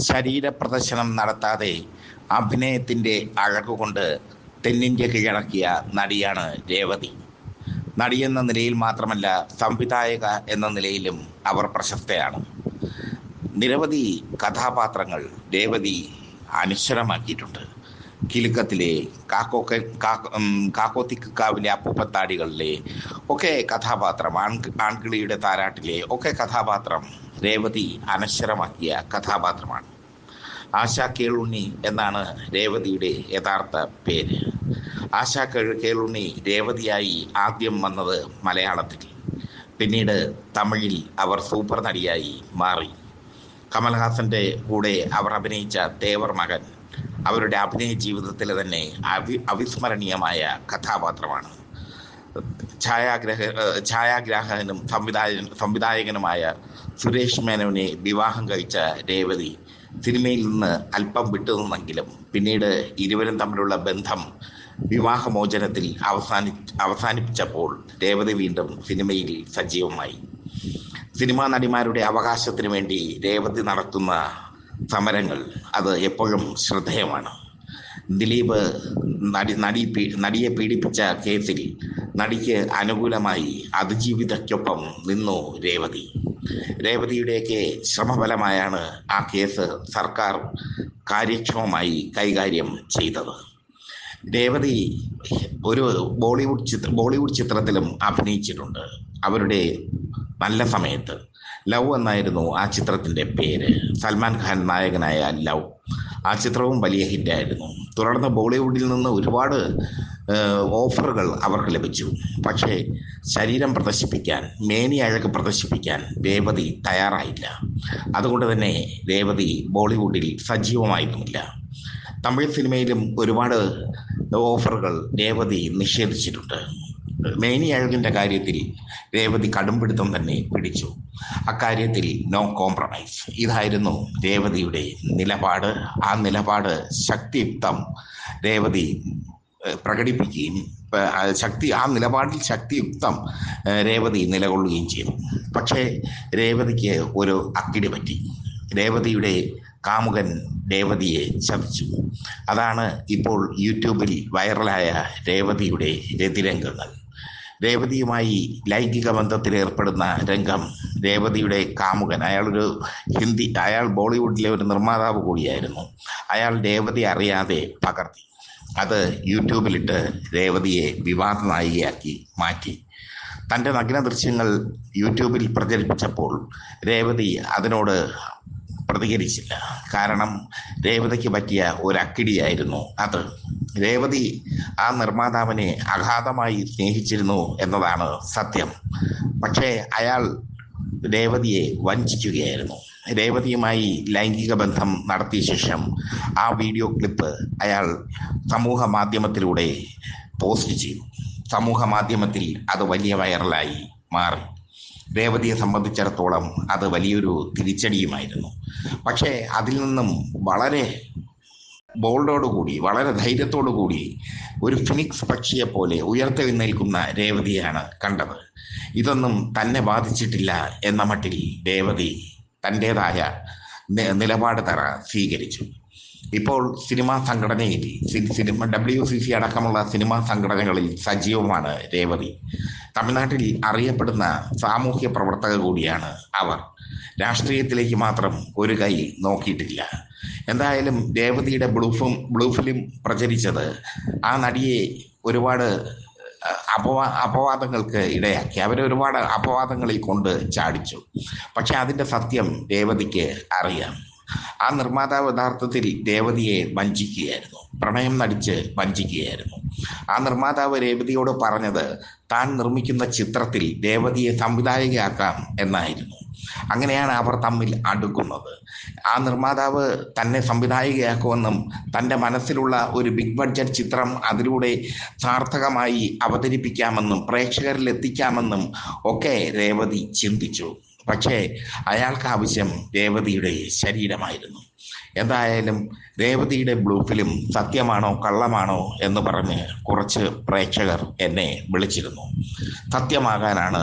ശരീര പ്രദർശനം നടത്താതെ അഭിനയത്തിന്റെ അഴകുകൊണ്ട് തെന്നിന്ത്യ കീഴടക്കിയ നടിയാണ് രേവതി. നടിയെന്ന നിലയിൽ മാത്രമല്ല സംവിധായക എന്ന നിലയിലും അവർ പ്രശസ്തയാണ്. നിരവധി കഥാപാത്രങ്ങൾ രേവതി അനശ്വരമാക്കിയിട്ടുണ്ട് കിലുക്കത്തിലെ കാക്കോക്കെ കാക്കോത്തിക്ക് കാവിലെ കാക്കോത്തിക്കാവിലെ അപ്പൂപ്പത്താടികളിലെ ഒക്കെ കഥാപാത്രം ആൺ ആൺകിളിയുടെ താരാട്ടിലെ ഒക്കെ കഥാപാത്രം രേവതി അനശ്വരമാക്കിയ കഥാപാത്രമാണ്. ആശാ കേളുണ്ണി എന്നാണ് രേവതിയുടെ യഥാർത്ഥ പേര്. ആശാ കേളുണ്ണി രേവതിയായി ആദ്യം വന്നത് മലയാളത്തിൽ. പിന്നീട് തമിഴിൽ അവർ സൂപ്പർ നടിയായി മാറി. കമൽഹാസന്റെ കൂടെ അവർ അഭിനയിച്ച തേവർ മകൻ അവരുടെ അഭിനയ ജീവിതത്തിലെ തന്നെ അവി അവിസ്മരണീയമായ കഥാപാത്രമാണ്. ഛായാഗ്രഹ ഛായാഗ്രാഹകനും സംവിധായകൻ സംവിധായകനുമായ സുരേഷ് മേനോനെ വിവാഹം കഴിച്ച രേവതി സിനിമയിൽ നിന്ന് അല്പം വിട്ടുനിന്നെങ്കിലും പിന്നീട് ഇരുവരും തമ്മിലുള്ള ബന്ധം വിവാഹമോചനത്തിൽ അവസാനി അവസാനിപ്പിച്ചപ്പോൾ രേവതി വീണ്ടും സിനിമയിൽ സജീവമായി. സിനിമാ നടിമാരുടെ അവകാശത്തിന് വേണ്ടി രേവതി നടത്തുന്ന സമരങ്ങൾ അത് എപ്പോഴും ശ്രദ്ധേയമാണ്. ദിലീപ് നടി നടി നടിയെ പീഡിപ്പിച്ച കേസിൽ നടിക്ക് അനുകൂലമായി അതിജീവിതയ്ക്കൊപ്പം നിന്നു രേവതി. രേവതിയുടെയൊക്കെ ശ്രമഫലമായാണ് ആ കേസ് സർക്കാർ കാര്യക്ഷമമായി കൈകാര്യം ചെയ്തത്. രേവതി ഒരു ബോളിവുഡ് ചിത്ര ബോളിവുഡ് ചിത്രത്തിലും അഭിനയിച്ചിട്ടുണ്ട്. അവരുടെ നല്ല സമയത്ത് ലവ് എന്നായിരുന്നു ആ ചിത്രത്തിന്റെ പേര്. സൽമാൻ ഖാൻ നായകനായ ലവ്. ആ ചിത്രവും വലിയ ഹിറ്റായിരുന്നു. തുടർന്ന് ബോളിവുഡിൽ നിന്ന് ഒരുപാട് ഓഫറുകൾ അവർക്ക് ലഭിച്ചു. പക്ഷേ ശരീരം പ്രദർശിപ്പിക്കാൻ മേനി അഴക് പ്രദർശിപ്പിക്കാൻ രേവതി തയ്യാറായില്ല. അതുകൊണ്ട് തന്നെ രേവതി ബോളിവുഡിൽ സജീവമായിരുന്നില്ല. തമിഴ് സിനിമയിലും ഒരുപാട് ഓഫറുകൾ രേവതി നിഷേധിച്ചിട്ടുണ്ട്. മേനി അഴുകിന്റെ കാര്യത്തിൽ രേവതി കടുംപിടുത്തം തന്നെ പിടിച്ചു. അക്കാര്യത്തിൽ നോ കോംപ്രമൈസ് ഇതായിരുന്നു രേവതിയുടെ നിലപാട്. ആ നിലപാട് ശക്തിയുക്തം രേവതി പ്രകടിപ്പിക്കുകയും ശക്തി ആ നിലപാടിൽ ശക്തിയുക്തം രേവതി നിലകൊള്ളുകയും ചെയ്തു. പക്ഷേ രേവതിക്ക് ഒരു അക്കിടി പറ്റി. രേവതിയുടെ കാമുകൻ രേവതിയെ ചതിച്ചു അതാണ് ഇപ്പോൾ യൂട്യൂബിൽ വൈറലായ രേവതിയുടെ രതിരംഗങ്ങൾ. രേവതിയുമായി ലൈംഗിക ബന്ധത്തിൽ ഏർപ്പെടുന്ന രംഗം രേവതിയുടെ കാമുകൻ. അയാളൊരു ഹിന്ദി അയാൾ ബോളിവുഡിലെ ഒരു നിർമ്മാതാവ് കൂടിയായിരുന്നു. അയാൾ രേവതി അറിയാതെ പകർത്തി. അത് യൂട്യൂബിലിട്ട് രേവതിയെ വിവാദ നായികയാക്കി മാറ്റി. തന്റെ നഗ്ന ദൃശ്യങ്ങൾ യൂട്യൂബിൽ പ്രചരിപ്പിച്ചപ്പോൾ രേവതി അതിനോട് പ്രതികരിച്ചില്ല. കാരണം രേവതിക്ക് പറ്റിയ ഒരു അക്കിടിയായിരുന്നു അത്. രേവതി ആ നിർമ്മാതാവിനെ അഗാധമായി സ്നേഹിച്ചിരുന്നു എന്നതാണ് സത്യം. പക്ഷേ അയാൾ രേവതിയെ വഞ്ചിക്കുകയായിരുന്നു. രേവതിയുമായി ലൈംഗിക ബന്ധം നടത്തിയ ശേഷം ആ വീഡിയോ ക്ലിപ്പ് അയാൾ സമൂഹ മാധ്യമത്തിലൂടെ പോസ്റ്റ് ചെയ്തു. സമൂഹ മാധ്യമത്തിൽ അത് വലിയ വൈറലായി മാറി. രേവതിയെ സംബന്ധിച്ചിടത്തോളം അത് വലിയൊരു തിരിച്ചടിയുമായിരുന്നു. പക്ഷേ അതിൽ നിന്നും വളരെ ബോൾഡോടുകൂടി വളരെ ധൈര്യത്തോടു കൂടി ഒരു ഫിനിക്സ് പക്ഷിയെ പോലെ ഉയർത്തെഴുന്നേൽക്കുന്ന രേവതിയാണ് കണ്ടത്. ഇതൊന്നും തന്നെ ബാധിച്ചിട്ടില്ല എന്ന മട്ടിൽ രേവതി തന്റെതായ നിലപാട് തറ സ്വീകരിച്ചു. ഇപ്പോൾ സിനിമാ സംഘടനയിൽ സിനിമ ഡബ്ല്യു സി സി അടക്കമുള്ള സിനിമാ സംഘടനകളിൽ സജീവമാണ് രേവതി. തമിഴ്നാട്ടിൽ അറിയപ്പെടുന്ന സാമൂഹ്യ പ്രവർത്തക കൂടിയാണ് അവർ. രാഷ്ട്രീയത്തിലേക്ക് മാത്രം ഒരു കൈ നോക്കിയിട്ടില്ല. എന്തായാലും രേവതിയുടെ ബ്ലൂഫും ബ്ലൂഫിലും ബ്ലൂ ഫിലിം പ്രചരിച്ചത് ആ നടിയെ ഒരുപാട് അപവാ അപവാദങ്ങൾക്ക് ഇടയാക്കി. അവരെ ഒരുപാട് അപവാദങ്ങളിൽ കൊണ്ട് ചാടിച്ചു. പക്ഷെ അതിന്റെ സത്യം രേവതിക്ക് അറിയാം. ആ നിർമ്മാതാവ് യഥാർത്ഥത്തിൽ രേവതിയെ വഞ്ചിക്കുകയായിരുന്നു. പ്രണയം നടിച്ച് വഞ്ചിക്കുകയായിരുന്നു. ആ നിർമ്മാതാവ് രേവതിയോട് പറഞ്ഞത് താൻ നിർമ്മിക്കുന്ന ചിത്രത്തിൽ രേവതിയെ സംവിധായകയാക്കാം എന്നായിരുന്നു. അങ്ങനെയാണ് അവർ തമ്മിൽ അടുക്കുന്നത്. ആ നിർമ്മാതാവ് തന്നെ സംവിധായികയാക്കുമെന്നും തന്റെ മനസ്സിലുള്ള ഒരു ബിഗ് ബഡ്ജറ്റ് ചിത്രം അതിലൂടെ സാർത്ഥകമായി അവതരിപ്പിക്കാമെന്നും പ്രേക്ഷകരിൽ എത്തിക്കാമെന്നും ഒക്കെ രേവതി ചിന്തിച്ചു. പക്ഷേ അയാൾക്ക് ആവശ്യം രേവതിയുടെ ശരീരമായിരുന്നു. എന്തായാലും രേവതിയുടെ ബ്ലൂ ഫിലിം സത്യമാണോ കള്ളമാണോ എന്ന് പറഞ്ഞ് കുറച്ച് പ്രേക്ഷകർ എന്നെ വിളിച്ചിരുന്നു. സത്യമാകാനാണ്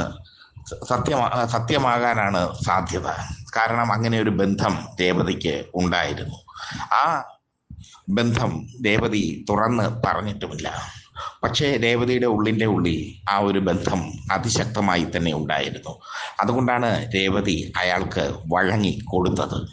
സത്യമാ സത്യമാകാനാണ് സാധ്യത. കാരണം അങ്ങനെ ഒരു ബന്ധം രേവതിക്ക് ഉണ്ടായിരുന്നു. ആ ബന്ധം രേവതി തുറന്ന് പറഞ്ഞിട്ടുമില്ല. പക്ഷേ രേവതിയുടെ ഉള്ളിന്റെ ഉള്ളിൽ ആ ഒരു ബന്ധം അതിശക്തമായി തന്നെ ഉണ്ടായിരുന്നു. അതുകൊണ്ടാണ് രേവതി അയാൾക്ക് വഴങ്ങി കൊടുത്തത്.